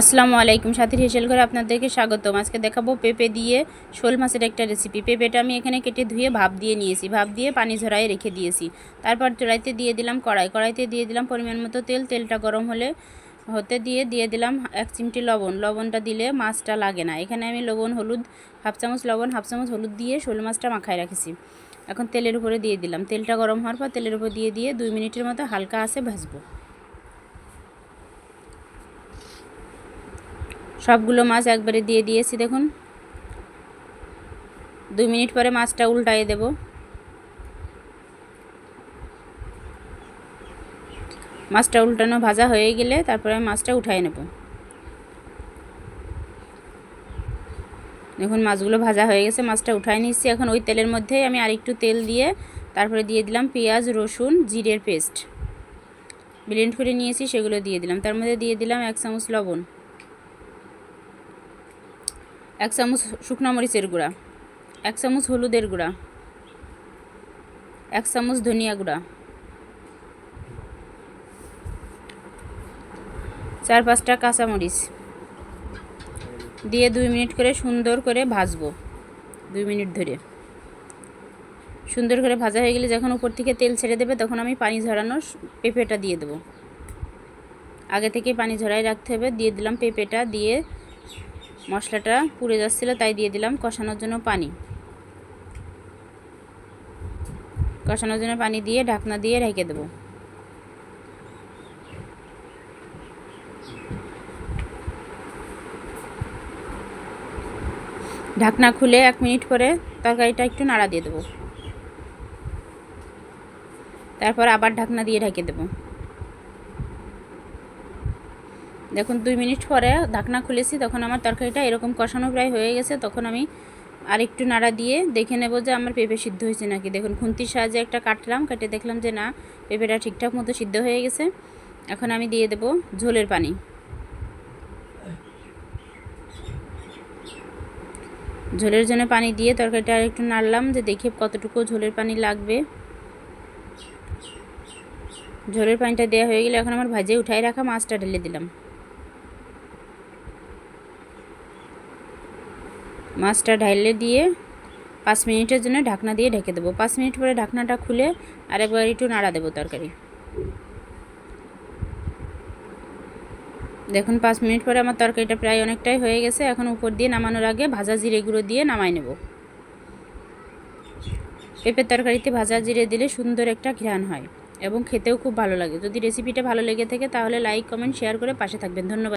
আসসালামু আলাইকুম। সাথীর হেসেল ঘরে আপনাদেরকে স্বাগতম। আজকে দেখাবো পেঁপে দিয়ে শোল মাছের একটা রেসিপি পেঁপেটা আমি এখানে কেটে ধুয়ে ভাপ দিয়ে নিয়েছি। ভাপ দিয়ে পানি ঝরায় রেখে দিয়েছি। তারপর চড়াইতে দিয়ে দিলাম কড়াই। কড়াইতে দিয়ে দিলাম পরিমাণ মতো তেল। তেলটা গরম হলে হতে দিয়ে দিয়ে দিলাম এক চিমটি লবণ। লবণটা দিলে মাছটা লাগে না। এখানে আমি লবণ, হলুদ, হাফ চামচ লবণ, হাফ চামচ হলুদ দিয়ে শোল মাছটা মাখায় রাখেছি। এখন তেলের উপরে দিয়ে দিলাম। তেলটা গরম হওয়ার পর তেলের উপর দিয়ে দিয়ে দুই মিনিটের মতো হালকা আছে ভাজবো। সবগুলো মাছ একবারে দিয়ে দিয়েছি, দেখুন। দুই মিনিট পরে মাছটা উল্টাইয়ে দেব। মাছটা উল্টানো ভাজা হয়ে গেলে তারপরে আমি মাছটা উঠাই নেব। দেখুন, মাছগুলো ভাজা হয়ে গেছে, মাছটা উঠাই নিচ্ছি। এখন ওই তেলের মধ্যেই আমি আরেকটু তেল দিয়ে তারপরে দিয়ে দিলাম পেঁয়াজ, রসুন, জিরের পেস্ট। ব্লেন্ড করে নিয়েছি, সেগুলো দিয়ে দিলাম। তার মধ্যে দিয়ে দিলাম এক চামচ লবণ। এক চামচ শুকনো মরিচের গুঁড়া, এক চামচ হলুদের গুঁড়া, এক চামচ ধনিয়া গুঁড়া, চার পাঁচটা কাঁচামরিচ দিয়ে দুই মিনিট করে সুন্দর করে ভাজবো, দুই মিনিট ধরে। সুন্দর করে ভাজা হয়ে গেলে যখন উপর থেকে তেল ছেড়ে দেবে তখন আমি পানি ঝরানোর পেঁপেটা দিয়ে দেবো। আগে থেকে পানি ঝরাই রাখতে হবে, দিয়ে দিলাম পেঁপেটা, দিয়ে মশলাটা পুড়ে যাচ্ছিল, তাই দিয়ে দিলাম কষানোর জন্য পানি। কষানোর জন্য পানি দিয়ে ঢাকনা দিয়ে রেখে দেবো। ঢাকনা খুলে এক মিনিট পরে তরকারিটা একটু নাড়া দিয়ে দেবো। তারপর আবার ঢাকনা দিয়ে ঢেকে দেবো। দেখুন, দুই মিনিট পরে ঢাকনা খুলেছি, তখন আমার তরকারিটা এরকম কষানো প্রায় হয়ে গেছে, তখন আমি আর একটু নাড়া দিয়ে দেখে নেব যে আমার পেঁপে সিদ্ধ হয়েছে নাকি। দেখুন, খুন্তির সাহায্যে একটা কাটলাম, কেটে দেখলাম যে না, পেঁপেটা ঠিকঠাক মতো সিদ্ধ হয়ে গেছে। এখন আমি দিয়ে দেব ঝোলের পানি। ঝোলের জন্য পানি দিয়ে তরকারিটা আর একটু নাড়লাম যে দেখে কতটুকু ঝোলের পানি লাগবে। ঝোলের পানিটা দেওয়া হয়ে গেলে এখন আমার ভাজে উঠাই রাখা মাছটা ঢেলে দিলাম। মাছটা ঢাইলে দিয়ে পাঁচ মিনিটের জন্য ঢাকনা দিয়ে ঢেকে দেবো। পাঁচ মিনিট পরে ঢাকনাটা খুলে আরেকবার একটু নাড়া দেবো তরকারি। দেখুন, পাঁচ মিনিট পরে আমার তরকারিটা প্রায় অনেকটাই হয়ে গেছে। এখন উপর দিয়ে নামানোর আগে ভাজা জিরে গুঁড়ো দিয়ে নামাই নেব। পেঁপের তরকারিতে ভাজা জিরে দিলে সুন্দর একটা ঘ্রাণ হয় এবং খেতেও খুব ভালো লাগে। যদি রেসিপিটা ভালো লেগে থাকে তাহলে লাইক কমেন্ট শেয়ার করে পাশে থাকবেন। ধন্যবাদ।